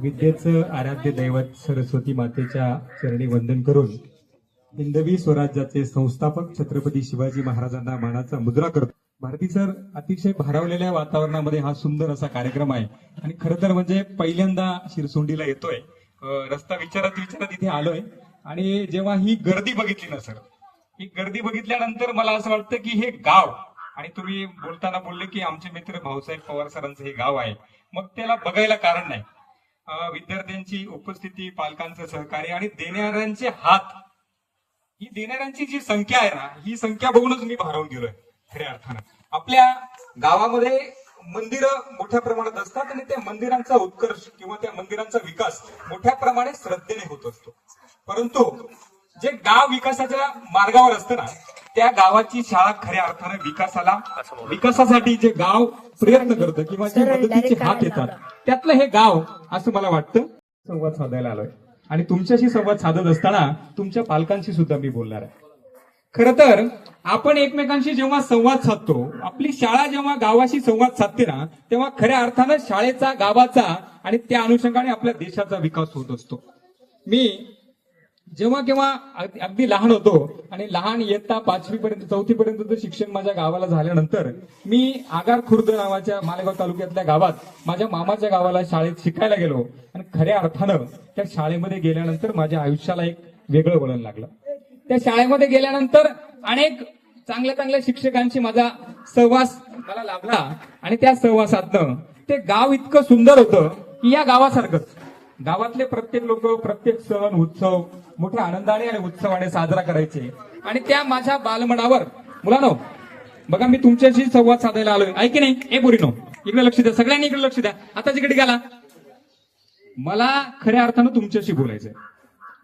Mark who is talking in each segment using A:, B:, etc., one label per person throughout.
A: विद्येचं आराध्य दैवत सरस्वती मातेच्या चरणी वंदन करून हिंदवी स्वराज्याचे संस्थापक छत्रपती शिवाजी महाराजांना मानाचा मुद्रा करतो. भारती सर अतिशय भारावलेल्या वातावरणामध्ये हा सुंदर असा कार्यक्रम आहे. आणि खर तर म्हणजे पहिल्यांदा शिरसोंडीला येतोय. रस्ता विचारत विचारत इथे आलोय. आणि जेव्हा ही गर्दी बघितली ना सर ही गर्दी बघितल्यानंतर मला असं वाटतं की हे गाव आणि तुम्ही बोलताना बोलले की आमचे मित्र भाऊसाहेब पवार सरांचं हे गाव आहे मग त्याला बघायला कारण नाही. विद्यार्थ्यांची उपस्थिती पालकांचं सहकार्य आणि देणाऱ्यांचे हात. ही देणाऱ्यांची जी संख्या आहे ना ही संख्या बघूनच मी भारावून गेलोय खऱ्या अर्थानं. आपल्या गावामध्ये मंदिरं मोठ्या प्रमाणात असतात आणि त्या मंदिरांचा उत्कर्ष किंवा त्या मंदिरांचा विकास मोठ्या प्रमाणे श्रद्धेने होत असतो. परंतु जे गाव विकासाच्या मार्गावर असतं ना त्या गावाची शाळा खऱ्या अर्थानं विकासाला विकासासाठी जे गाव प्रयत्न करतं किंवा जे मदतीचे हात येतात त्यातलं हे गाव असं मला वाटतं संवाद साधायला आलोय. आणि तुमच्याशी संवाद साधत असताना तुमच्या पालकांशी सुद्धा मी बोलणार आहे. खर तर आपण एकमेकांशी जेव्हा संवाद साधतो आपली शाळा जेव्हा गावाशी संवाद साधते ना तेव्हा खऱ्या अर्थानं शाळेचा गावाचा आणि त्या अनुषंगाने आपल्या देशाचा विकास होत असतो. मी जेव्हा केव्हा अगदी लहान होतो आणि लहान इयत्ता पाचवी पर्यंत चौथी पर्यंत शिक्षण माझ्या गावाला झाल्यानंतर मी आगार खुर्द नावाच्या मालेगाव तालुक्यातल्या गावात माझ्या मामाच्या गावाला शाळेत शिकायला गेलो. आणि खऱ्या अर्थानं त्या शाळेमध्ये गेल्यानंतर माझ्या आयुष्याला एक वेगळं वळण लागलं. त्या शाळेमध्ये गेल्यानंतर अनेक चांगल्या चांगल्या शिक्षकांशी माझा सहवास मला लाभला आणि त्या सहवासातनं ते गाव इतकं सुंदर होतं की या गावासारखंच. गावातले प्रत्येक लोक प्रत्येक सण उत्सव मोठ्या आनंदाने आणि उत्सवाने साजरा करायचे. आणि त्या माझ्या बालमनावर मुलानो बघा मी तुमच्याशी संवाद साधायला आलोय. ऐक नाही? ए बोरीनो इकडे लक्ष द्या. सगळ्यांनी इकडे लक्ष द्या. आता जिकडे गेला. मला खऱ्या अर्थानं तुमच्याशी बोलायचंय.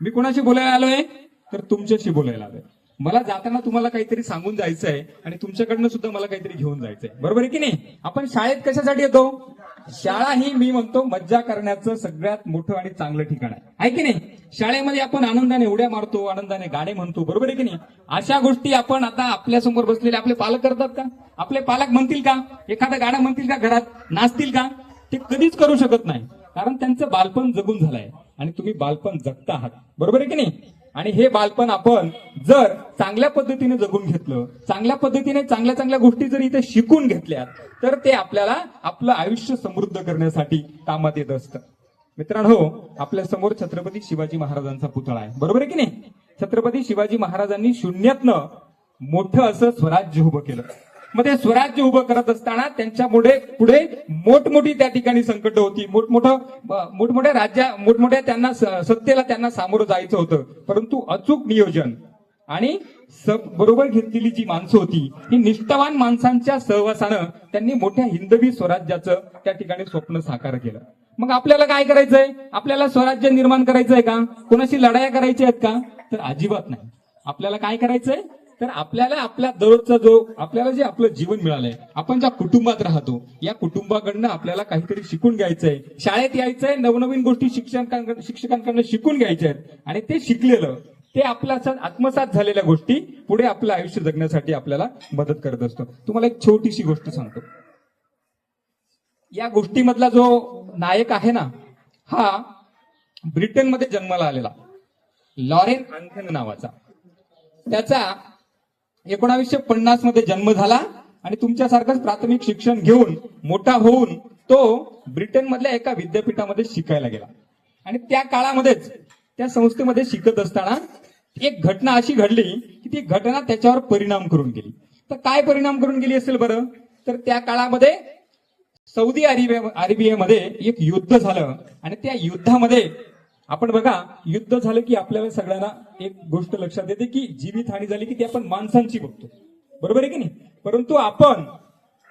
A: मी कोणाशी बोलायला आलोय? तर तुमच्याशी बोलायला आलोय. मला जाताना तुम्हाला काहीतरी सांगून जायचंय आणि तुमच्याकडनं सुद्धा मला काहीतरी घेऊन जायचंय. बरोबर आहे की नाही? आपण शाळेत कशासाठी येतो? शाळा ही मी म्हणतो मज्जा करण्याचं सगळ्यात मोठं आणि चांगलं ठिकाण आहे. आहे की नाही? शाळेमध्ये आपण आनंदाने उड्या मारतो आनंदाने गाणे म्हणतो बरोबर आहे की नाही? अशा गोष्टी आपण आता आपल्यासमोर बसलेले आपले पालक करतात का? आपले पालक म्हणतील का? एखादं गाणं म्हणतील का घरात? नाचतील का? ते कधीच करू शकत नाही. कारण त्यांचं बालपण जगून झालंय. आणि तुम्ही बालपण जगता आहात. बरोबर आहे की नाही? आणि हे बालपण आपण जर चांगल्या पद्धतीने जगून घेतलं चांगल्या पद्धतीने चांगल्या चांगल्या गोष्टी जर इथे शिकून घेतल्या तर ते आपल्याला आपलं आयुष्य समृद्ध करण्यासाठी कामात येत असतं. मित्रांनो आपल्यासमोर छत्रपती शिवाजी महाराजांचा पुतळा आहे. बरोबर आहे की नाही? छत्रपती शिवाजी महाराजांनी शून्यातनं मोठं असं स्वराज्य उभं केलं. मग ते स्वराज्य उभं करत असताना त्यांच्या पुढे पुढे मोठमोठी त्या ठिकाणी संकट होती. मोठमोठं मोठमोठ्या राज्या मोठमोठ्या त्यांना सत्तेला त्यांना सामोरं जायचं होतं. परंतु अचूक नियोजन आणि बरोबर घेतलेली जी माणसं होती ही निष्ठावान माणसांच्या सहवासानं त्यांनी मोठ्या हिंदवी स्वराज्याचं त्या ठिकाणी स्वप्न साकार केलं. मग आपल्याला काय करायचंय? आपल्याला स्वराज्य निर्माण करायचंय का? कोणाशी लढाया करायच्या आहेत का? तर अजिबात नाही. आपल्याला काय करायचंय? तर आपल्याला आपल्या दररोजचा जो आपल्याला जे आपलं जीवन मिळालंय आपण ज्या कुटुंबात राहतो या कुटुंबाकडनं आपल्याला काहीतरी शिकून घ्यायचंय. शाळेत यायचंय नवनवीन गोष्टी शिक्षकांकडनं शिक्षकांकडनं शिकून घ्यायच्या आहेत आणि ते शिकलेलं ते आपल्या आत्मसात झालेल्या गोष्टी पुढे आपलं आयुष्य जगण्यासाठी आपल्याला मदत करत असतो. तुम्हाला एक छोटीशी गोष्ट सांगतो. या गोष्टीमधला जो नायक आहे ना हा ब्रिटनमध्ये जन्माला आलेला. लॉरेन अँथन नावाचा. त्याचा एकोणावीसशे पन्नासमध्ये जन्म झाला आणि तुमच्यासारखंच प्राथमिक शिक्षण घेऊन मोठा होऊन तो ब्रिटन मधल्या एका विद्यापीठामध्ये शिकायला गेला. आणि त्या काळामध्येच त्या संस्थेमध्ये शिकत असताना एक घटना अशी घडली की ती घटना त्याच्यावर परिणाम करून गेली. तर काय परिणाम करून गेली असेल बरं? तर त्या काळामध्ये सौदी अरेबिया अरेबियामध्ये एक युद्ध झालं आणि त्या युद्धामध्ये आपण बघा युद्ध झालं की आपल्याला सगळ्यांना एक गोष्ट लक्षात येते की जीवित हानी झाली की ती आपण माणसांची बघतो. बरोबर आहे की नाही? परंतु आपण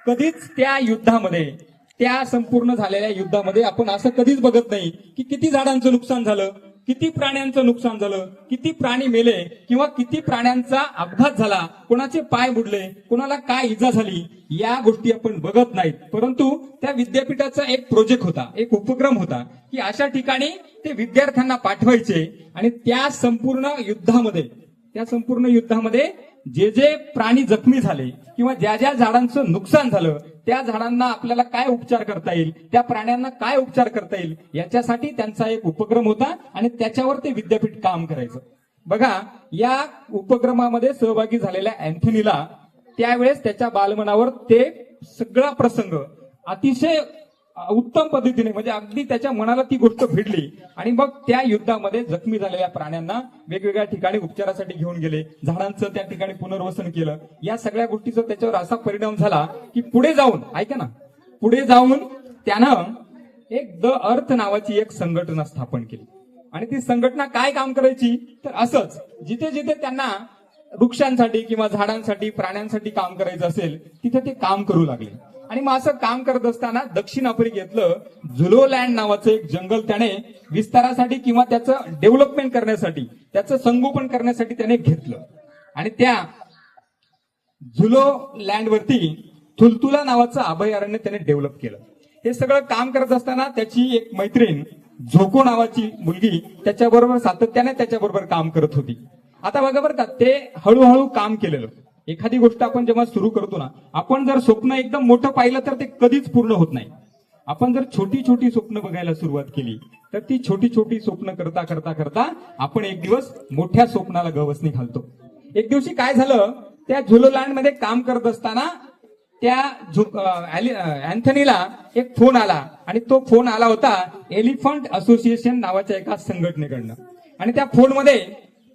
A: कधीच त्या युद्धामध्ये त्या संपूर्ण झालेल्या युद्धामध्ये आपण असं कधीच बघत नाही की किती झाडांचं नुकसान झालं. किती प्राण्यांचं नुकसान झालं? किती प्राणी मेले? किंवा किती प्राण्यांचा अपघात झाला? कोणाचे पाय बुडले? कोणाला काय इजा झाली? या गोष्टी आपण बघत नाहीत. परंतु त्या विद्यापीठाचा एक प्रोजेक्ट होता एक उपक्रम होता की अशा ठिकाणी ते विद्यार्थ्यांना पाठवायचे आणि त्या संपूर्ण युद्धामध्ये त्या संपूर्ण युद्धामध्ये जे जे प्राणी जखमी झाले किंवा ज्या ज्या झाडांचं नुकसान झालं त्या झाडांना आपल्याला काय उपचार करता येईल? त्या प्राण्यांना काय उपचार करता येईल? याच्यासाठी त्यांचा एक उपक्रम होता आणि त्याच्यावर ते विद्यापीठ काम करायचं. बघा या उपक्रमामध्ये सहभागी झालेल्या अँथनीला त्यावेळेस त्याच्या बालमनावर ते सगळा प्रसंग अतिशय उत्तम पद्धतीने म्हणजे अगदी त्याच्या मनाला ती गोष्ट भिडली आणि मग त्या युद्धामध्ये जखमी झालेल्या प्राण्यांना वेगवेगळ्या ठिकाणी उपचारासाठी घेऊन गेले झाडांचं त्या ठिकाणी पुनर्वसन केलं. या सगळ्या गोष्टीचा त्याच्यावर असा परिणाम झाला की पुढे जाऊन ऐका ना पुढे जाऊन त्यानं एक द अर्थ नावाची एक संघटना स्थापन केली. आणि ती संघटना काय काम करायची? तर असंच जिथे जिथे त्यांना वृक्षांसाठी किंवा झाडांसाठी प्राण्यांसाठी काम करायचं असेल तिथे ते काम करू लागले. आणि मग असं काम करत असताना दक्षिण आफ्रिकेतलं झुलोलँड नावाचं एक जंगल त्याने विस्तारासाठी किंवा त्याचं डेव्हलपमेंट करण्यासाठी त्याचं संगोपन करण्यासाठी त्याने घेतलं. आणि त्या झुलो लँडवरती थुलतुला नावाचं अभयारण्य त्याने डेव्हलप केलं. हे सगळं काम करत असताना त्याची एक मैत्रीण झोको नावाची मुलगी त्याच्याबरोबर सातत्याने त्याच्याबरोबर काम करत होती. आता बघा बरं का ते हळूहळू काम केलेलं. एखादी गोष्ट आपण जेव्हा सुरू करतो ना आपण जर स्वप्न एकदम मोठं पाहिलं तर ते कधीच पूर्ण होत नाही. आपण जर छोटी छोटी स्वप्न बघायला सुरुवात केली तर ती छोटी छोटी स्वप्न करता करता करता आपण एक दिवस मोठ्या स्वप्नाला गवसणी घालतो. एक दिवशी काय झालं त्या झुलोलँडमध्ये काम करत असताना त्या अँथनीला एक फोन आला आणि तो फोन आला होता एलिफंट असोसिएशन नावाच्या एका संघटनेकडनं. आणि त्या फोनमध्ये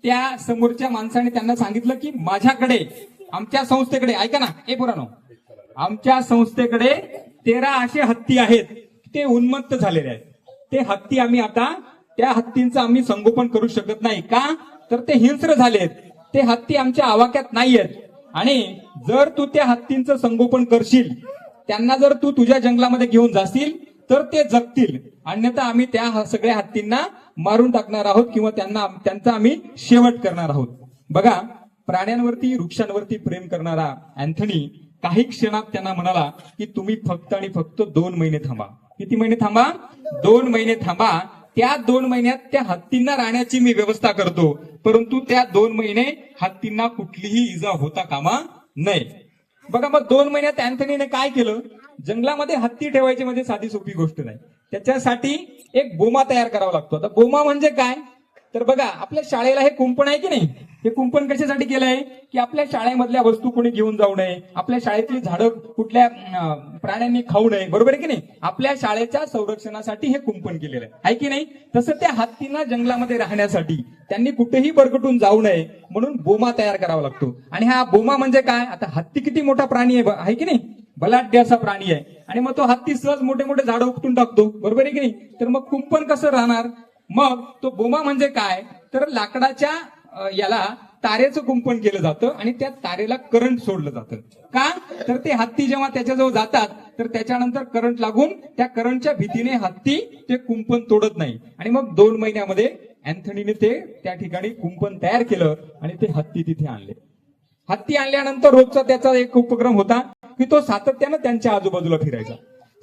A: त्या समोरच्या माणसाने त्यांना सांगितलं की माझ्याकडे आमच्या संस्थेकडे ऐका ना ए पुरानो. आमच्या संस्थेकडे तेरा असे हत्ती आहेत. ते उन्मत्त झालेले आहेत. ते हत्ती आम्ही आता त्या हत्तींचं आम्ही संगोपन करू शकत नाही. का? तर ते हिंस्र झालेत. ते हत्ती आमच्या आवाक्यात नाहीयेत. आणि जर तू त्या हत्तींचं संगोपन करशील त्यांना जर तू तुझ्या जंगलामध्ये घेऊन जाशील तर ते जगतील. अन्यथा आम्ही त्या सगळ्या हत्तींना मारून टाकणार आहोत किंवा त्यांना त्यांचा आम्ही शेवट करणार आहोत. बघा प्राण्यांवरती वृक्षांवरती प्रेम करणारा अँथनी काही क्षणात त्यांना म्हणाला की तुम्ही फक्त आणि फक्त दोन महिने थांबा. किती महिने थांबा? दोन महिने थांबा. त्या दोन महिन्यात त्या हत्तींना राहण्याची मी व्यवस्था करतो. परंतु त्या दोन महिने हत्तींना कुठलीही इजा होता कामा नये. बघा मग दोन महिन्यात अँथनीने काय केलं? जंगलामध्ये हत्ती ठेवायची म्हणजे साधी सोपी गोष्ट नाही. त्याच्यासाठी एक बोमा तयार करावा लागतो. आता बोमा म्हणजे काय? तर बघा आपल्या शाळेला हे कुंपण आहे की नाही? हे कुंपण कशासाठी केलंय? की आपल्या शाळेमधल्या वस्तू कोणी घेऊन जाऊ नये आपल्या शाळेतली झाडं कुठल्या प्राण्यांनी खाऊ नये बरोबर आहे की नाही? आपल्या शाळेच्या संरक्षणासाठी हे कुंपण केलेलं आहे. आहे की नाही? तसं त्या हत्तींना जंगलामध्ये राहण्यासाठी त्यांनी कुठेही बरकटून जाऊ नये म्हणून बोमा तयार करावा लागतो. आणि हा बोमा म्हणजे काय? आता हत्ती किती मोठा प्राणी आहे आहे की नाही? बलाढ्य असा प्राणी आहे. आणि मग तो हत्ती सहज मोठे मोठे झाडं उपटून टाकतो बरोबर आहे की नाही? तर मग कुंपण कसं राहणार? मग तो बोमा म्हणजे काय? तर लाकडाच्या याला तारेचं कुंपण केलं जातं आणि त्या तारेला करंट सोडलं जातं. का? तर ते हत्ती जेव्हा त्याच्याजवळ जातात तर त्याच्यानंतर करंट लागून त्या करंटच्या भीतीने हत्ती ते कुंपण तोडत नाही. आणि मग दोन महिन्यामध्ये अँथनीने ते त्या ठिकाणी कुंपण तयार केलं आणि ते हत्ती तिथे आणले. हत्ती आणल्यानंतर रोजचा त्याचा एक उपक्रम होता की तो सातत्यानं त्यांच्या आजूबाजूला फिरायचा.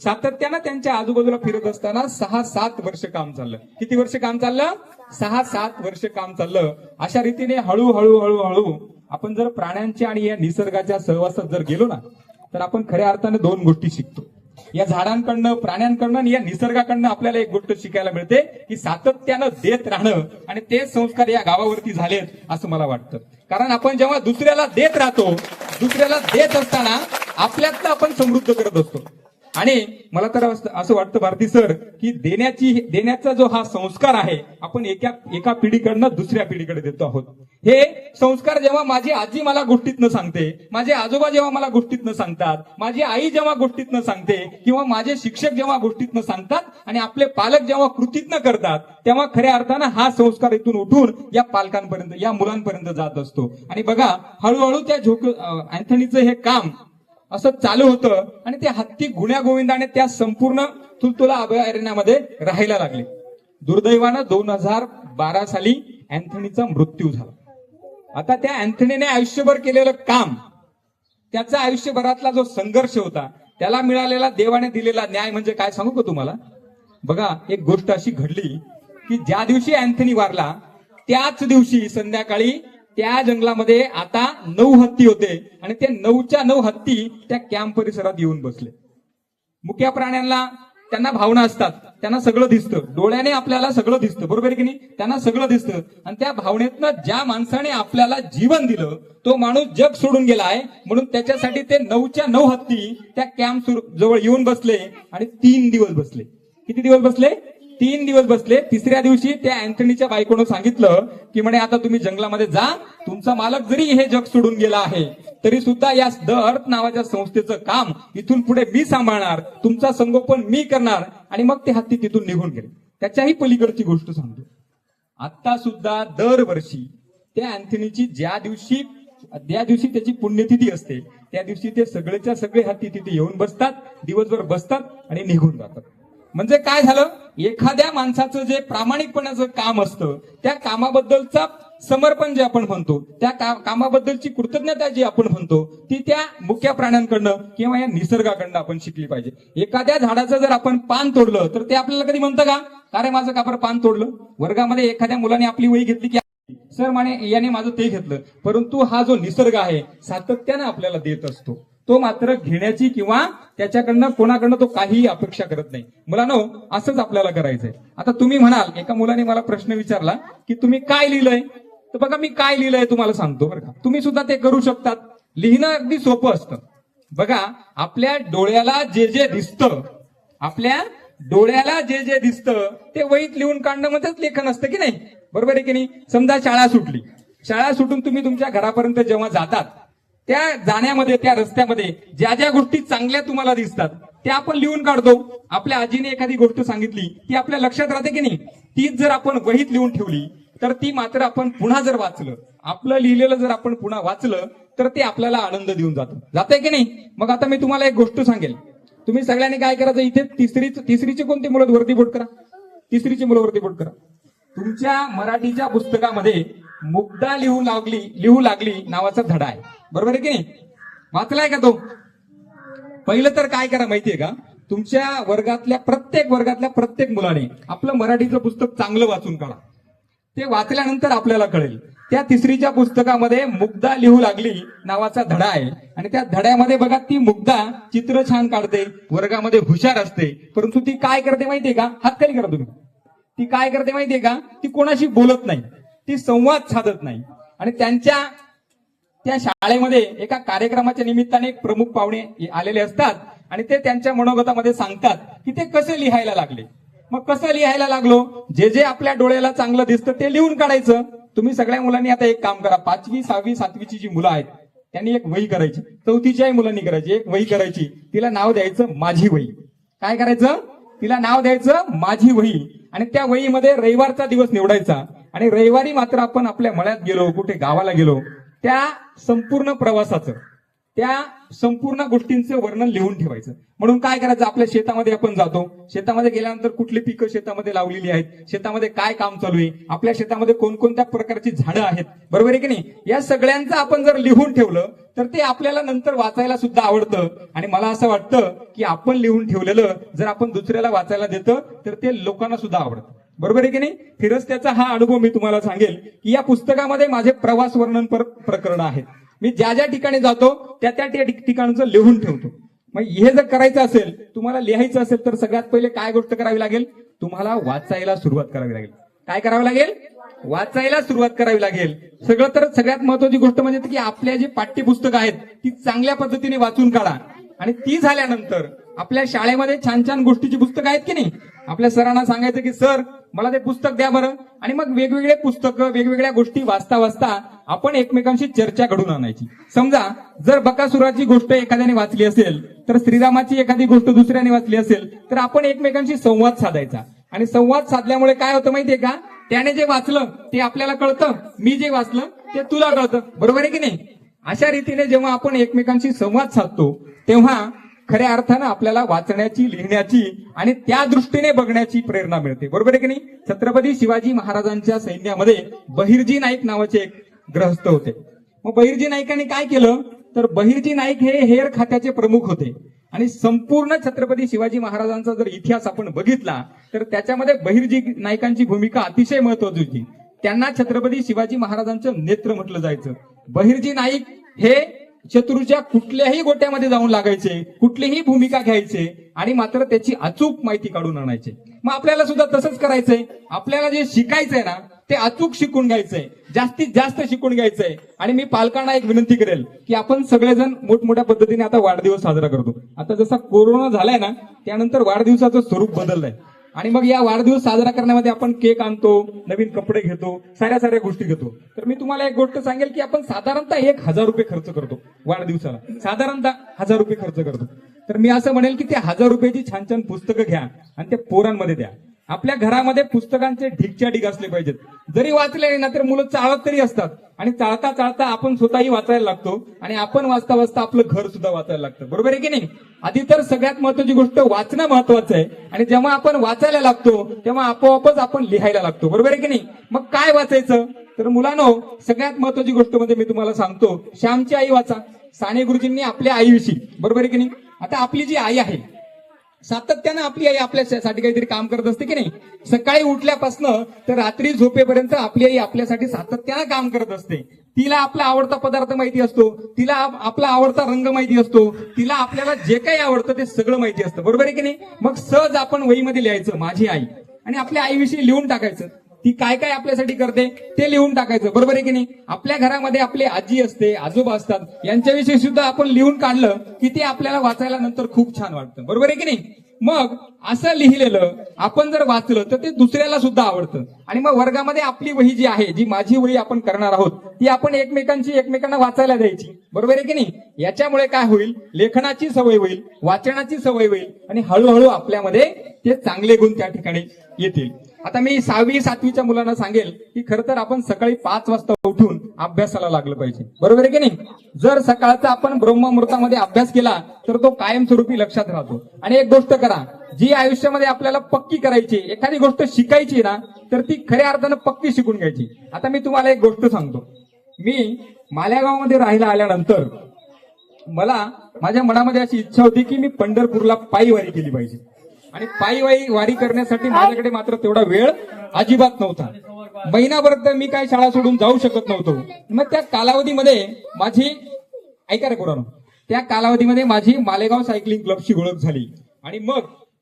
A: सातत्यानं त्यांच्या आजूबाजूला फिरत असताना सहा सात वर्ष काम चाललं. किती वर्ष काम चाललं? सहा सात वर्ष काम चाललं. अशा रीतीने हळूहळू हळूहळू आपण जर प्राण्यांच्या आणि या निसर्गाच्या सहवासात जर गेलो ना तर आपण खऱ्या अर्थाने दोन गोष्टी शिकतो. या झाडांकडनं प्राण्यांकडनं आणि या निसर्गाकडनं आपल्याला एक गोष्ट शिकायला मिळते की सातत्यानं देत राहणं आणि ते संस्कार या गावावरती झालेत असं मला वाटतं. कारण आपण जेव्हा दुसऱ्याला देत राहतो दुसऱ्याला देत असताना आपल्यातलं आपण समृद्ध करत असतो. आणि मला तर असं वाटतं भारती सर की देण्याची देण्याचा जो हा संस्कार आहे आपण एका एका पिढीकडनं दुसऱ्या पिढीकडे देतो आहोत. हे संस्कार जेव्हा माझी आजी मला गोष्टीतनं सांगते माझे आजोबा जेव्हा मला गोष्टीतनं सांगतात माझी आई जेव्हा गोष्टीतनं सांगते किंवा माझे शिक्षक जेव्हा गोष्टीतनं सांगतात आणि आपले पालक जेव्हा कृतीतनं करतात तेव्हा खऱ्या अर्थानं हा संस्कार इथून उठून या पालकांपर्यंत या मुलांपर्यंत जात असतो. आणि बघा हळूहळू त्या झोक अँथनीचं हे काम असं चालू होतं आणि ते हत्ती गुण्या गोविंदाने त्या संपूर्ण तुलतुला अभयारण्यामध्ये राहायला लागले. दुर्दैवानं दोन हजार बारा साली अँथनीचा मृत्यू झाला. आता त्या अँथनीने आयुष्यभर केलेलं काम त्याचा आयुष्यभरातला जो संघर्ष होता त्याला मिळालेला देवाने दिलेला न्याय म्हणजे काय सांगू का तुम्हाला? बघा एक गोष्ट अशी घडली की ज्या दिवशी अँथनी वारला त्याच दिवशी संध्याकाळी त्या जंगलामध्ये आता नऊ हत्ती होते. आणि ते नऊच्या नऊ हत्ती त्या कॅम्प परिसरात येऊन बसले. मुख्या प्राण्यांना त्यांना भावना असतात. त्यांना सगळं दिसतं. डोळ्याने आपल्याला सगळं दिसतं. बरोबर आहे की नाही? त्यांना सगळं दिसतं. आणि त्या भावनेतनं ज्या माणसाने आपल्याला जीवन दिलं तो माणूस जग सोडून गेला आहे. म्हणून त्याच्यासाठी ते नऊच्या नऊ हत्ती त्या कॅम्प जवळ येऊन बसले आणि तीन दिवस बसले. किती दिवस बसले? तीन दिवस बसले तिसऱ्या दिवशी त्या अँथनीच्या बायकोनं सांगितलं की म्हणे आता तुम्ही जंगलामध्ये जा तुमचा मालक जरी हे जग सोडून गेला आहे तरी सुद्धा या द अर्थ नावाच्या संस्थेचं काम इथून पुढे मी सांभाळणार तुमचा संगोपन मी करणार आणि मग ते हत्ती तिथून निघून गेले. त्याच्याही पलीकडची गोष्ट सांगतो. आता सुद्धा दरवर्षी त्या अँथनीची ज्या दिवशी ज्या दिवशी त्याची पुण्यतिथी असते त्या दिवशी ते सगळेच्या सगळे हत्ती तिथे येऊन बसतात दिवसभर बसतात आणि निघून जातात. म्हणजे काय झालं? एखाद्या माणसाचं जे प्रामाणिकपणाचं काम असतं त्या कामाबद्दलचा समर्पण जे आपण म्हणतो त्या का- कामाबद्दलची कृतज्ञता जी आपण म्हणतो ती त्या मुख्या प्राण्यांकडनं किंवा या निसर्गाकडनं आपण शिकली पाहिजे. एखाद्या झाडाचं जर आपण पान तोडलं तर ते आपल्याला कधी म्हणतं का अरे माझं कापर पान तोडलं? वर्गामध्ये एखाद्या मुलाने आपली वही घेतली की सर माने याने माझं ते घेतलं. परंतु हा जो निसर्ग आहे सातत्यानं आपल्याला देत असतो. तो मात्र घेण्याची किंवा त्याच्याकडनं कोणाकडनं तो काहीही अपेक्षा करत नाही. मुलानो असंच आपल्याला करायचंय. आता तुम्ही म्हणाल एका मुलाने मला प्रश्न विचारला की तुम्ही काय लिहिलंय? तर बघा मी काय लिहिलंय तुम्हाला सांगतो बरं का. तुम्ही सुद्धा ते करू शकतात. लिहिणं अगदी सोपं असतं. बघा आपल्या डोळ्याला जे जे दिसतं आपल्या डोळ्याला जे जे दिसतं ते वहीत लिहून काढणं म्हणजेच लेखन असतं की नाही? बरोबर आहे की नाही? समजा शाळा सुटली. शाळा सुटून तुम्ही तुमच्या घरापर्यंत जेव्हा जातात त्या जाण्यामध्ये त्या रस्त्यामध्ये ज्या ज्या गोष्टी चांगल्या तुम्हाला दिसतात त्या आपण लिहून काढतो. आपल्या आजीने एखादी गोष्ट सांगितली ती आपल्या लक्षात राहते की नाही? तीच जर आपण वहीत लिहून ठेवली तर ती मात्र आपण पुन्हा जर वाचलं आपलं लिहिलेलं जर आपण पुन्हा वाचलं तर ते आपल्याला आनंद देऊन जातं. जाते की नाही? मग आता मी तुम्हाला एक गोष्ट सांगेल. तुम्ही सगळ्यांनी काय करायचं इथे? तिसरी तिसरीची कोणती मुलं वरती बोट करा? तिसरीची मुलं वरती बोट करा. तुमच्या मराठीच्या पुस्तकामध्ये मुग्धा लिहू लागली लिहू लागली नावाचा धडा आहे. बरोबर आहे की नाही? वाचलाय का तो? पहिलं तर काय करा माहितीये का? तुमच्या वर्गातल्या प्रत्येक वर्गातल्या प्रत्येक मुलाने आपलं मराठीचं पुस्तक चांगलं वाचून काढा. ते वाचल्यानंतर आपल्याला कळेल. त्या तिसरीच्या पुस्तकामध्ये मुग्धा लिहू लागली नावाचा धडा आहे. आणि त्या धड्यामध्ये बघा ती मुग्धा चित्र छान काढते वर्गामध्ये हुशार असते. परंतु ती काय करते माहितीये का? हात करा तुम्ही. ती काय करते माहितीये का? ती कोणाशी बोलत नाही. ती संवाद साधत नाही. आणि त्यांच्या त्या शाळेमध्ये एका कार्यक्रमाच्या निमित्ताने एक प्रमुख पाहुणे आलेले असतात आणि ते त्यांच्या मनोगतामध्ये सांगतात की ते कसे लिहायला लागले. मग कसं लिहायला लागलो? जे जे आपल्या डोळ्याला चांगलं दिसतं ते लिहून काढायचं. तुम्ही सगळ्या मुलांनी आता एक काम करा. पाचवी सहावी सातवीची जी मुलं आहेत त्यांनी एक वही करायची. चौथीच्याही मुलांनी करायची. एक वही करायची. तिला नाव द्यायचं माझी वही. काय करायचं? तिला नाव द्यायचं माझी वही. आणि त्या वहीमध्ये रविवारचा दिवस निवडायचा. आणि रविवारी मात्र आपण आपल्या मळ्यात गेलो कुठे गावाला गेलो त्या संपूर्ण प्रवासाचं त्या संपूर्ण गोष्टींचं वर्णन लिहून ठेवायचं. म्हणून काय करायचं? आपल्या शेतामध्ये आपण जातो. शेतामध्ये गेल्यानंतर कुठली पिकं शेतामध्ये लावलेली आहेत? शेतामध्ये काय काम चालू आहे? आपल्या शेतामध्ये कोणकोणत्या प्रकारची झाडं आहेत? बरोबर आहे की नाही? या सगळ्यांचं आपण जर लिहून ठेवलं तर ते आपल्याला नंतर वाचायला सुद्धा आवडतं. आणि मला असं वाटतं की आपण लिहून ठेवलेलं जर आपण दुसऱ्याला वाचायला देतं तर ते लोकांना सुद्धा आवडतं. बरोबर आहे की नाही? फिरस्त्याचा हा अनुभव मी तुम्हाला सांगेल की या पुस्तकामध्ये माझे प्रवास वर्णन प्रकरण आहेत मी ज्या ज्या ठिकाणी जातो त्या त्या ठिकाणचं लिहून ठेवतो. मग हे जर करायचं असेल तुम्हाला लिहायचं असेल तर सगळ्यात पहिले काय गोष्ट करावी लागेल? तुम्हाला वाचायला सुरुवात करावी लागेल. काय करावं लागेल? वाचायला सुरुवात करावी लागेल. सगळं तर सगळ्यात महत्वाची गोष्ट म्हणजे की आपल्या जी पाठ्यपुस्तकं आहेत ती चांगल्या पद्धतीने वाचून काढा. आणि ती झाल्यानंतर आपल्या शाळेमध्ये छान छान गोष्टीची पुस्तकं आहेत की नाही? आपल्या सरांना सांगायचं की सर मला ते पुस्तक द्या बरं. आणि मग वेगवेगळे पुस्तकं वेगवेगळ्या गोष्टी वाचता वाचता आपण एकमेकांशी चर्चा घडून आणायची. समजा जर बकासुराची गोष्ट एखाद्याने वाचली असेल तर श्रीरामाची एखादी गोष्ट दुसऱ्याने वाचली असेल तर आपण एकमेकांशी संवाद साधायचा. आणि संवाद साधल्यामुळे काय होतं माहितीये का? त्याने जे वाचलं ते आपल्याला कळतं. मी जे वाचलं ते तुला कळतं. बरोबर आहे की नाही? अशा रीतीने जेव्हा आपण एकमेकांशी संवाद साधतो तेव्हा खऱ्या अर्थानं आपल्याला वाचण्याची लिहिण्याची आणि त्या दृष्टीने बघण्याची प्रेरणा मिळते. बरोबर आहे की नाही? छत्रपती शिवाजी महाराजांच्या सैन्यामध्ये बहिर्जी नाईक नावाचे एक ग्रहस्थ होते. मग बहिर्जी नाईकांनी काय केलं? तर बहिर्जी नाईक हे हेर खात्याचे प्रमुख होते. आणि संपूर्ण छत्रपती शिवाजी महाराजांचा जर इतिहास आपण बघितला तर त्याच्यामध्ये बहिर्जी नाईकांची भूमिका अतिशय महत्वाची होती. त्यांना छत्रपती शिवाजी महाराजांचं नेत्र म्हटलं जायचं. बहिर्जी नाईक हे शत्रूच्या कुठल्याही गोट्यामध्ये जाऊन लागायचे कुठलीही भूमिका घ्यायचे आणि मात्र त्याची अचूक माहिती काढून आणायचे. मग आपल्याला सुद्धा तसंच करायचंय. आपल्याला जे शिकायचंय ना ते अचूक शिकून घ्यायचंय. जास्तीत जास्त शिकून घ्यायचंय. आणि मी पालकांना एक विनंती करेल की आपण सगळेजण मोठमोठ्या पद्धतीने आता वाढदिवस साजरा करतो. आता जसा कोरोना झालाय ना त्यानंतर वाढदिवसाचं स्वरूप बदललंय. आणि मग या वाढदिवस साजरा करण्यामध्ये आपण केक आणतो नवीन कपडे घेतो साऱ्या साऱ्या गोष्टी घेतो. तर मी तुम्हाला एक गोष्ट सांगेल की आपण साधारणतः एक हजार रुपये खर्च करतो वाढदिवसाला. साधारणतः हजार रुपये खर्च करतो. तर मी असं म्हणेल की त्या हजार रुपयाची छान छान पुस्तकं घ्या आणि त्या पोरांमध्ये द्या. आपल्या घरामध्ये पुस्तकांचे ढिगच्या ढिग असले पाहिजेत. जरी वाचले ना तर मुलं चाळत तरी असतात. आणि चाळता चाळता आपण स्वतःही वाचायला लागतो. आणि आपण वाचता वाचता आपलं घर सुद्धा वाचायला लागतं. बरोबर आहे की नाही? आधी तर सगळ्यात महत्वाची गोष्ट वाचणं महत्वाचं आहे. आणि जेव्हा आपण वाचायला लागतो तेव्हा आपोआपच आपण लिहायला लागतो. बरोबर आहे की नाही? मग काय वाचायचं? तर मुलांनो सगळ्यात महत्वाची गोष्ट म्हणजे मी तुम्हाला सांगतो श्यामची आई वाचा. साने गुरुजींनी आपल्या आईविषयी. बरोबर आहे की नाही? आता आपली जी आई आहे सातत्यानं आपली आई आपल्यासाठी काहीतरी काम करत असते की नाही? सकाळी उठल्यापासनं तर रात्री झोपेपर्यंत आपली आई आपल्यासाठी सातत्यानं काम करत असते. तिला आपला आवडता पदार्थ माहिती असतो. तिला आपला आवडता रंग माहिती असतो. तिला आपल्याला जे काही आवडतं ते सगळं माहिती असतं. बरोबर आहे की नाही? मग सहज आपण वहीमध्ये लिहायचं माझी आई. आणि आपल्या आईविषयी लिहून टाकायचं. ती काय काय आपल्यासाठी करते ते लिहून टाकायचं. बरोबर आहे की नाही? आपल्या घरामध्ये आपली आजी असते आजोबा असतात यांच्याविषयी सुद्धा आपण लिहून काढलं की ते आपल्याला वाचायला नंतर खूप छान वाटतं. बरोबर आहे की नाही? मग असं लिहिलेलं आपण जर वाचलं तर ते दुसऱ्याला सुद्धा आवडतं. आणि मग वर्गामध्ये आपली वही जी आहे जी माझी वही आपण करणार आहोत ती आपण एकमेकांची एकमेकांना वाचायला द्यायची. बरोबर आहे की नाही? याच्यामुळे काय होईल? लेखनाची सवय होईल वाचनाची सवय होईल आणि हळूहळू आपल्यामध्ये ते चांगले गुण त्या ठिकाणी येतील. आता मी सहावी सातवीच्या मुलांना सांगेल की खरं तर आपण सकाळी पाच वाजता उठून अभ्यासाला लागलं पाहिजे. बरोबर आहे की नाही? जर सकाळचा आपण ब्रह्ममुहूर्तामध्ये अभ्यास केला तर तो कायमस्वरूपी लक्षात राहतो. आणि एक गोष्ट करा जी आयुष्यामध्ये आपल्याला पक्की करायची एखादी गोष्ट शिकायची ना तर ती खऱ्या अर्थानं पक्की शिकून घ्यायची. आता मी तुम्हाला एक गोष्ट सांगतो. मी मालेगावमध्ये राहायला आल्यानंतर मला माझ्या मनामध्ये अशी इच्छा होती की मी पंढरपूरला पायीवारी केली पाहिजे. आणि पायी वारी वारी करण्यासाठी माझ्याकडे मात्र तेवढा वेळ अजिबात नव्हता. महिनाभर तर मी काय शाळा सोडून जाऊ शकत नव्हतो. मग त्या कालावधीमध्ये माझी ऐका रे कोरोना त्या कालावधीमध्ये माझी मालेगाव सायकलिंग क्लबची ओळख झाली. आणि मग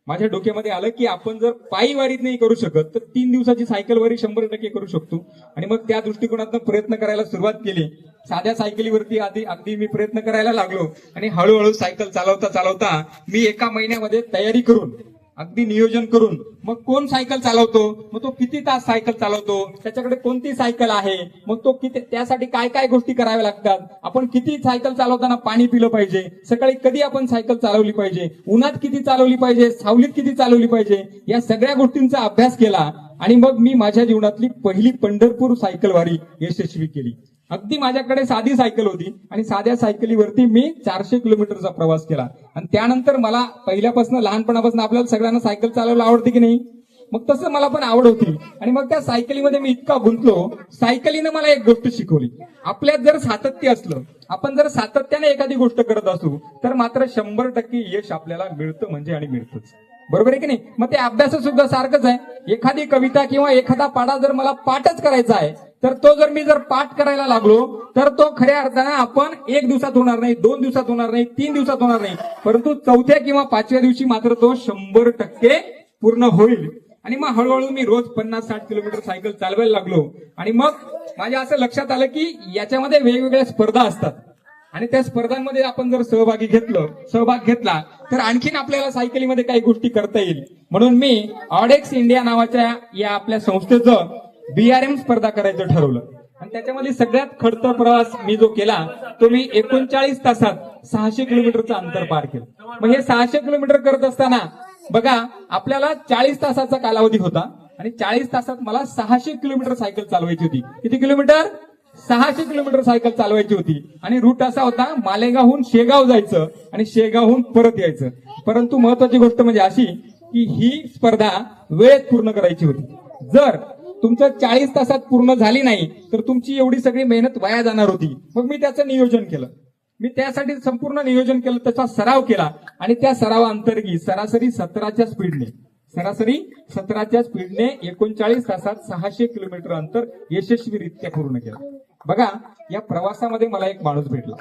A: माझ्या डोक्यामध्ये आलं की आपण जर पायी वारीत नाही करू शकत तर तीन दिवसाची सायकल वारी शंभर टक्के करू शकतो. आणि मग त्या दृष्टिकोनातून प्रयत्न करायला सुरुवात केली. साध्या सायकलीवरती आधी अगदी मी प्रयत्न करायला लागलो. आणि हळूहळू सायकल चालवता चालवता मी एका महिन्यामध्ये तयारी करून अगदी नियोजन करून मग कोण सायकल चालवतो? मग तो किती तास सायकल चालवतो? त्याच्याकडे कोणती सायकल आहे? मग तो किती त्यासाठी काय काय गोष्टी कराव्या लागतात? आपण किती सायकल चालवताना पाणी पिलं पाहिजे? सकाळी कधी आपण सायकल चालवली पाहिजे? उन्हात किती चालवली पाहिजे? सावलीत किती चालवली पाहिजे? या सगळ्या गोष्टींचा अभ्यास केला आणि मग मी माझ्या जीवनातली पहिली पंढरपूर सायकलवारी यशस्वी केली. अगदी माझ्याकडे साधी सायकल होती आणि साध्या सायकलीवरती मी चारशे किलोमीटरचा प्रवास केला. आणि त्यानंतर मला पहिल्यापासून लहानपणापासून आपल्याला सगळ्यांना सायकल चालवायला आवडते की नाही? मग तसं मला पण आवड होती. आणि मग त्या सायकलीमध्ये मी इतका गुंतलो सायकलीनं मला एक गोष्ट शिकवली. आपल्यात जर सातत्य असलं आपण जर सातत्याने एखादी गोष्ट करत असू तर मात्र शंभर टक्के यश आपल्याला मिळतं म्हणजे आणि मिळतंच. बरोबर आहे की नाही? मग ते अभ्यास सुद्धा सारखंच आहे. एखादी कविता किंवा एखादा पाडा जर मला पाठच करायचा आहे तर तो जर मी जर पाठ करायला लागलो तर तो खऱ्या अर्थानं आपण एक दिवसात होणार नाही दोन दिवसात होणार नाही तीन दिवसात होणार नाही. परंतु चौथ्या किंवा पाचव्या दिवशी मात्र तो शंभर टक्के पूर्ण होईल. आणि मग हळूहळू मी रोज पन्नास साठ किलोमीटर सायकल चालवायला लागलो. आणि मग माझ्या असं लक्षात आलं की याच्यामध्ये वेगवेगळ्या स्पर्धा असतात. आणि त्या स्पर्धांमध्ये आपण जर सहभागी घेतलं सहभाग घेतला तर आणखीन आपल्याला सायकलीमध्ये काही गोष्टी करता येईल. म्हणून मी ऑडेक्स इंडिया नावाच्या या आपल्या संस्थेचं बीआरएम स्पर्धा करायचं ठरवलं. आणि त्याच्यामध्ये सगळ्यात खडतर प्रवास मी जो केला तो मी एकोणचाळीस तासात सहाशे किलोमीटरचं अंतर पार केलं. मग हे सहाशे किलोमीटर करत असताना बघा आपल्याला चाळीस तासाचा कालावधी होता आणि चाळीस तासात मला सहाशे किलोमीटर सायकल चालवायची होती. किती किलोमीटर? सहाशे किलोमीटर सायकल चालवायची होती. आणि रूट असा होता मालेगावहून शेगाव जायचं आणि शेगावहून परत यायचं. परंतु महत्वाची गोष्ट म्हणजे अशी की ही स्पर्धा वेळेत पूर्ण करायची होती. जर तुमचं चाळीस तासात पूर्ण झाली नाही तर तुमची एवढी सगळी मेहनत वाया जाणार होती. मग मी त्याचं नियोजन केलं. मी त्यासाठी संपूर्ण नियोजन केलं त्याचा सराव केला. आणि त्या सरावाअंतर्गत सरासरी सतराच्या स्पीडने सरासरी सतराच्या स्पीडने एकोणचाळीस तासात सहाशे किलोमीटर अंतर यशस्वीरित्या पूर्ण केलं. बघा या प्रवासामध्ये मला एक माणूस भेटला.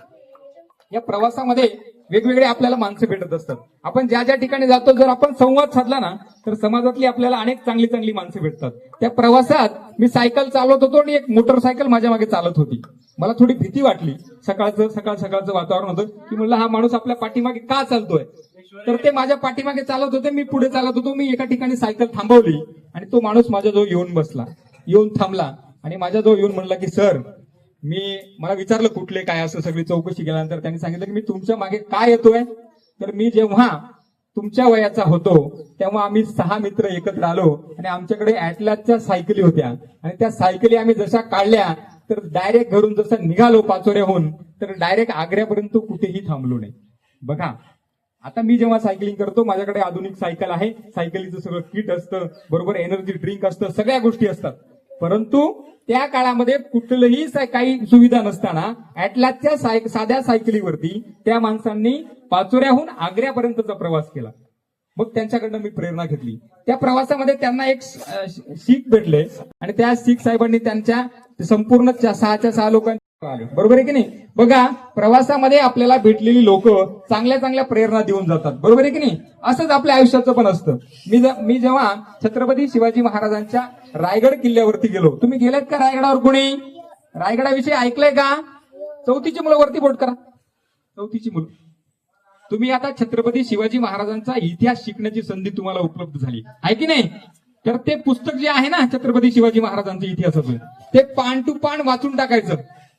A: या प्रवासामध्ये वेगवेगळे आपल्याला माणसं भेटत असतात. आपण ज्या ज्या ठिकाणी जातो जर आपण संवाद साधला ना तर समाजातली आपल्याला अनेक चांगली चांगली माणसं भेटतात. त्या प्रवासात मी सायकल चालवत होतो आणि एक मोटरसायकल माझ्या मागे चालत होती. मला थोडी भीती वाटली. सकाळचं सकाळ सकाळचं वातावरण होतं की म्हणलं हा माणूस आपल्या पाठीमागे का चालतोय? तर ते माझ्या पाठीमागे चालत होते मी पुढे चालत होतो मी एका ठिकाणी सायकल थांबवली आणि तो माणूस माझ्याजवळ येऊन बसला. येऊन थांबला आणि माझ्याजवळ येऊन म्हणला की सर मी मला विचारलं कुठले काय असं सगळी चौकशी केल्यानंतर त्यांनी सांगितलं की मी तुमच्या मागे काय येतोय? तर मी जेव्हा तुमच्या वयाचा होतो तेव्हा आम्ही सहा मित्र एकत्र आलो आणि आमच्याकडे ऍटलासच्या सायकली होत्या. आणि त्या सायकली आम्ही जशा काढल्या तर डायरेक्ट घरून जसं निघालो पाचोऱ्याहून तर डायरेक्ट आग्र्यापर्यंत कुठेही थांबलो नाही. बघा आता मी जेव्हा सायकलिंग करतो माझ्याकडे आधुनिक सायकल आहे. सायकलीचं सगळं किट असतं बरोबर एनर्जी ड्रिंक असतं सगळ्या गोष्टी असतात. परंतु त्या काळामध्ये कुठलंही काही सुविधा नसताना ऍटलासच्या साय- साध्या सायकलीवरती त्या माणसांनी पाचोऱ्याहून आग्र्यापर्यंतचा प्रवास केला. मग त्यांच्याकडनं मी प्रेरणा घेतली. त्या प्रवासामध्ये त्यांना एक शीख भेटले आणि त्या शीख साहेबांनी त्यांच्या संपूर्ण च्या- सहाच्या सहा लोकांच्या बरोबर आहे की नाही? बघा प्रवासामध्ये आपल्याला भेटलेली लोक चांगल्या चांगल्या प्रेरणा देऊन जातात. बरोबर आहे की नाही? असंच आपल्या आयुष्याचं पण असतं. मी मी जेव्हा छत्रपती शिवाजी महाराजांच्या रायगड किल्ल्यावरती गेलो. तुम्ही गेलेत का रायगडावर कोणी? रायगडाविषयी ऐकलंय का? चौथीची मुलं वरती बोट करा. चौथीची मुलं. तुम्ही आता छत्रपती शिवाजी महाराजांचा इतिहास शिकण्याची संधी तुम्हाला उपलब्ध झाली. आहे की नाही? तर ते पुस्तक जे आहे ना छत्रपती शिवाजी महाराजांचं इतिहासाचं ते पान टू पान वाचून टाकायचं.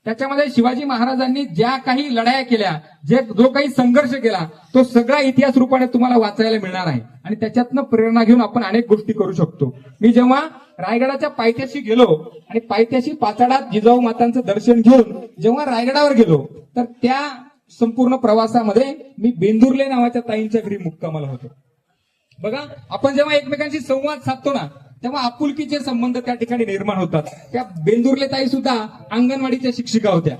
A: त्याच्यामध्ये शिवाजी महाराजांनी ज्या काही लढाया केल्या जे जो काही संघर्ष केला तो सगळा इतिहास रूपाने तुम्हाला वाचायला मिळणार आहे. आणि त्याच्यातनं प्रेरणा घेऊन आपण अनेक गोष्टी करू शकतो. मी जेव्हा रायगडाच्या पायथ्याशी गेलो आणि पायथ्याशी पाचाडात जिजाऊ मातांचं दर्शन घेऊन जेव्हा रायगडावर गेलो तर त्या संपूर्ण प्रवासामध्ये मी बेंदुर्ले नावाच्या ताईंच्या घरी मुक्कामाला होतो. बघा आपण जेव्हा एकमेकांशी संवाद साधतो ना तेव्हा आपुलकीचे संबंध त्या ठिकाणी निर्माण होतात. त्या बेंदुर्ले ताई सुद्धा अंगणवाडीच्या शिक्षिका होत्या.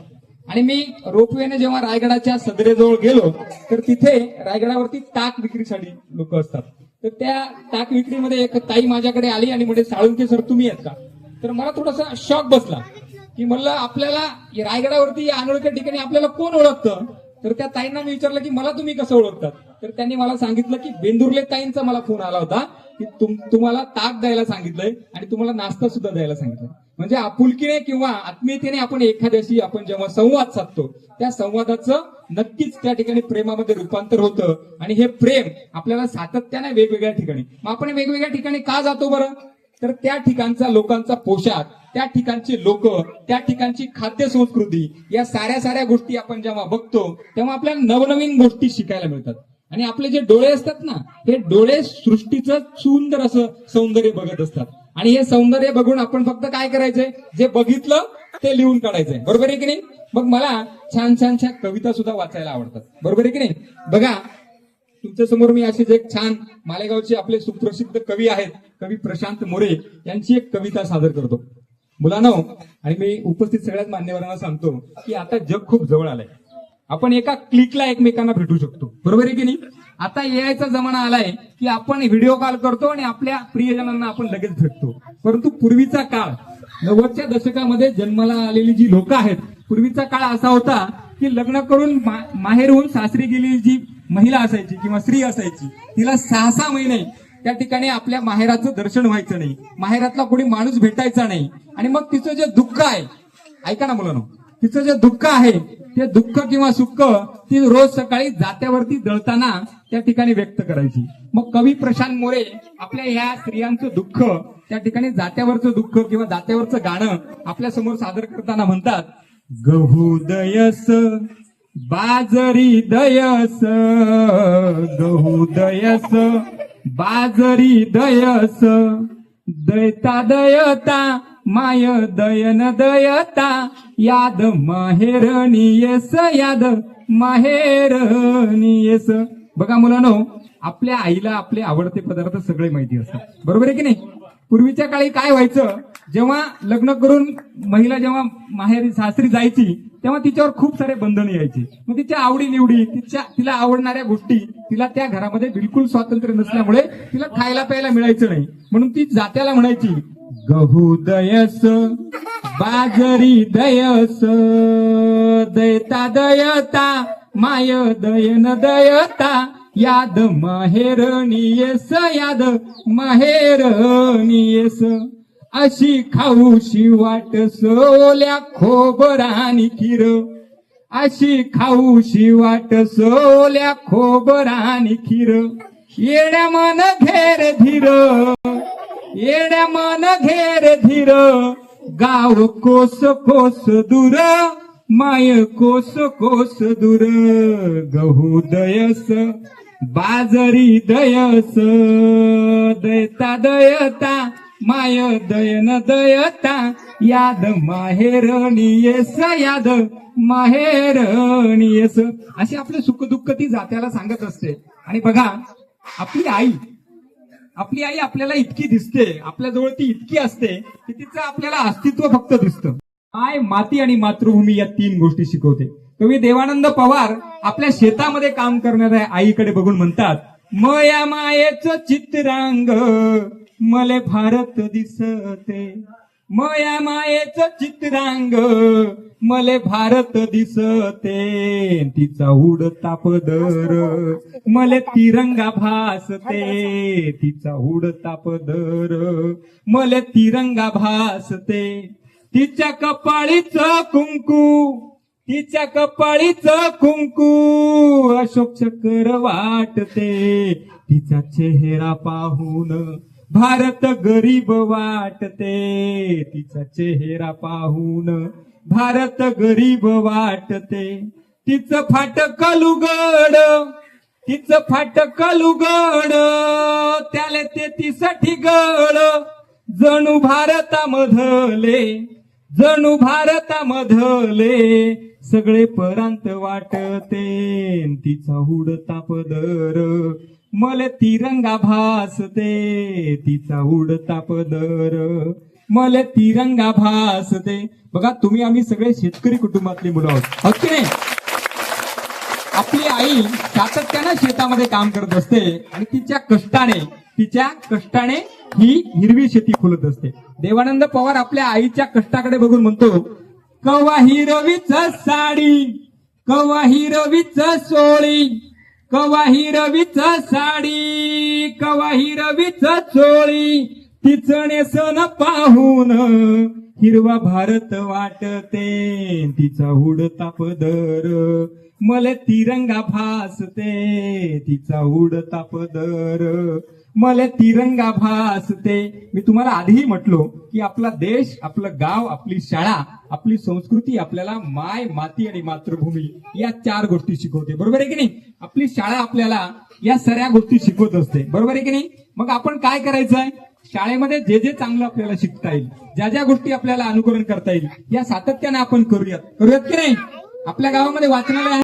A: आणि मी रोपवेने जेव्हा रायगडाच्या सदरेजवळ गेलो तर तिथे रायगडावरती ताक विक्रीसाठी लोक असतात. तर त्या ताक विक्रीमध्ये एक ताई माझ्याकडे आली आणि म्हणजे साळुंके सर तुम्ही आहेत का तर मला थोडासा शॉक बसला की म्हणलं आपल्याला रायगडावरती या अनोळख्या ठिकाणी आपल्याला कोण ओळखतं? तर त्या ताईंना मी विचारलं की मला तुम्ही कसं ओळखतात? तर त्यांनी मला सांगितलं की बेंदुर्ले ताईंचा मला फोन आला होता की तुम तुम्हाला ताक द्यायला सांगितलंय आणि तुम्हाला नाश्ता सुद्धा द्यायला सांगितलं म्हणजे आपुलकीने किंवा आत्मीयतेने आपण एखाद्याशी आपण जेव्हा संवाद साधतो त्या संवादाचं नक्कीच त्या ठिकाणी प्रेमामध्ये रूपांतर होतं. आणि हे प्रेम आपल्याला सातत्याने वेगवेगळ्या ठिकाणी मग आपण वेगवेगळ्या ठिकाणी का जातो बरं? तर त्या ठिकाणचा लोकांचा पोशाख त्या ठिकाणचे लोक त्या ठिकाणची खाद्य संस्कृती या साऱ्या साऱ्या गोष्टी आपण जेव्हा बघतो तेव्हा आपल्याला नवनवीन गोष्टी शिकायला मिळतात. आणि आपले जे डोळे असतात ना हे डोळे सृष्टीचं सुंदर असं सौंदर्य बघत असतात. आणि हे सौंदर्य बघून आपण फक्त काय करायचंय? जे बघितलं ते लिहून काढायचंय. बरोबर आहे की नाही? मग मला छान छान छान कविता सुद्धा वाचायला आवडतात. बरोबर आहे की नाही? बघा तुमच्यासमोर मी अशीच एक छान मालेगावचे आपले सुप्रसिद्ध कवी आहेत कवी प्रशांत मोरे यांची एक कविता सादर करतो. मुलांनो आणि मी उपस्थित सगळ्याच मान्यवरांना सांगतो की आता जग खूप जवळ आलंय. आपण एका क्लिकला एकमेकांना भेटू शकतो. बरोबर आहे की नाही? आता एआयचा जमाना आलाय की आपण व्हिडिओ कॉल करतो आणि आपल्या प्रियजनांना आपण लगेच भेटतो. परंतु पूर्वीचा काळ नव्वदच्या दशकामध्ये जन्माला आलेली जी लोक आहेत पूर्वीचा काळ असा होता की लग्न करून मा- माहेरहून सासरी गेली जी महिला असायची किंवा स्त्री असायची तिला सहा सहा महिने त्या ठिकाणी आपल्या माहेराचं दर्शन व्हायचं नाही. माहेरातला कोणी माणूस भेटायचा नाही. आणि मग तिचं जे दुःख आहे ऐका ना मुलांनो तिचं जे दुःख आहे ते दुःख किंवा सुख ती रोज सकाळी जात्यावरती दळताना त्या ठिकाणी व्यक्त करायची. मग कवी प्रशांत मोरे आपल्या ह्या स्त्रियांचं दुःख त्या ठिकाणी जात्यावरचं दुःख किंवा जात्यावरचं गाणं आपल्यासमोर सादर करताना म्हणतात गहुदयस बाजरी दयस गहू दयस बाजरी दयस. दयता दयता माय दयन दयता याद माहेरणीयस याद माहेरणीयस बघा मुलांनो आपल्या आईला आपले आवडते पदार्थ सगळे माहिती असतात. बरोबर आहे की नाही? पूर्वीच्या काळी काय व्हायचं जेव्हा लग्न करून महिला जेव्हा माहेरी सासरी जायची तेव्हा तिच्यावर खूप सारे बंधन यायचे. मग तिच्या आवडीनिवडी तिच्या तिला आवडणाऱ्या गोष्टी तिला त्या घरामध्ये बिलकुल स्वातंत्र्य नसल्यामुळे तिला खायला प्यायला मिळायचं नाही. म्हणून ती जात्याला म्हणायची गहू दयस बाजरी दयस दयता दयता माय दयन दयता याद माहेरणीयस याद माहेरणीयस अशी खाऊशी वाट सोल्या खोबरानी खीर. अशी खाऊशी वाट सोल्या खोबरानी खीर. येड्या मन घेर धीर. येड्या मन घेर धीर. गाव कोस कोस दूर. माय कोस कोस दूर. गहू दयस बाजरी दयस. दयता दयता माय दयन दयता याद माहेरणीयस याद माहेरणीयस असे आपले सुख दुःख ती जात्याला सांगत असते. आणि बघा आपली आई आपली आई आपल्याला इतकी दिसते आपल्याजवळ ती इतकी असते की तिचं आपल्याला अस्तित्व फक्त दिसतं. आय माती आणि मातृभूमी या तीन गोष्टी शिकवते. कवी देवानंद पवार आपल्या शेतामध्ये काम करणाऱ्या आईकडे बघून म्हणतात मया मायेच चित्रांग मले भारत दिसते. मया मायेच चित्रांग मले भारत दिसते. तिचा उडता पदर मले तिरंगा भासते. तिचा उडता पदर मले तिरंगा भासते. तिच्या कपाळीच कुंकू तिच्या कपाळीच कुंकू अशोक चक्र वाटते. तिचा चेहरा पाहून भारत गरीब वाटते. तिचा चेहरा पाहून भारत गरीब वाटते. तिचं फाटक लुगड तिचं फाटक लुगड त्याले तेतीसाठी गड जणू भारतामधले जणू भारतामधले सगळे परांत वाटते. तिचा उडता पदर मले तिरंगा भासते तिचा उडता पदर. मले तिरंगा भासते. बघा तुम्ही आम्ही सगळे शेतकरी कुटुंबातली मुलं आहोत. हो की नाही? आपली आई सातत्यानं शेतामध्ये काम करत असते आणि तिच्या कष्टाने तिच्या कष्टाने ही हिरवी शेती फुलत असते. देवानंद पवार आपल्या आईच्या कष्टाकडे बघून म्हणतो कवा हिरवीच साडी कवा हिरवीच सोळी कवा हिरवीच साडी कवा हिरवीच चोळी तिचं सण पाहून हिरवा भारत वाटते. तिचा उडता पदर मले तिरंगा भासते. तिचा उडता पदर मला तिरंगा भासते. मी तुम्हाला आधीही म्हटलो की आपला देश आपलं गाव आपली शाळा आपली संस्कृती आपल्याला माय माती आणि मातृभूमी या चार गोष्टी शिकवते. बरोबर आहे की नाही? आपली शाळा आपल्याला या सगळ्या गोष्टी शिकवत असते. बरोबर आहे की नाही? मग आपण काय करायचंय शाळेमध्ये जे जे चांगलं आपल्याला शिकता येईल ज्या ज्या गोष्टी आपल्याला अनुकरण करता येईल या सातत्याने आपण करूयात. करूयात की नाही? आपल्या गावामध्ये वाचनालय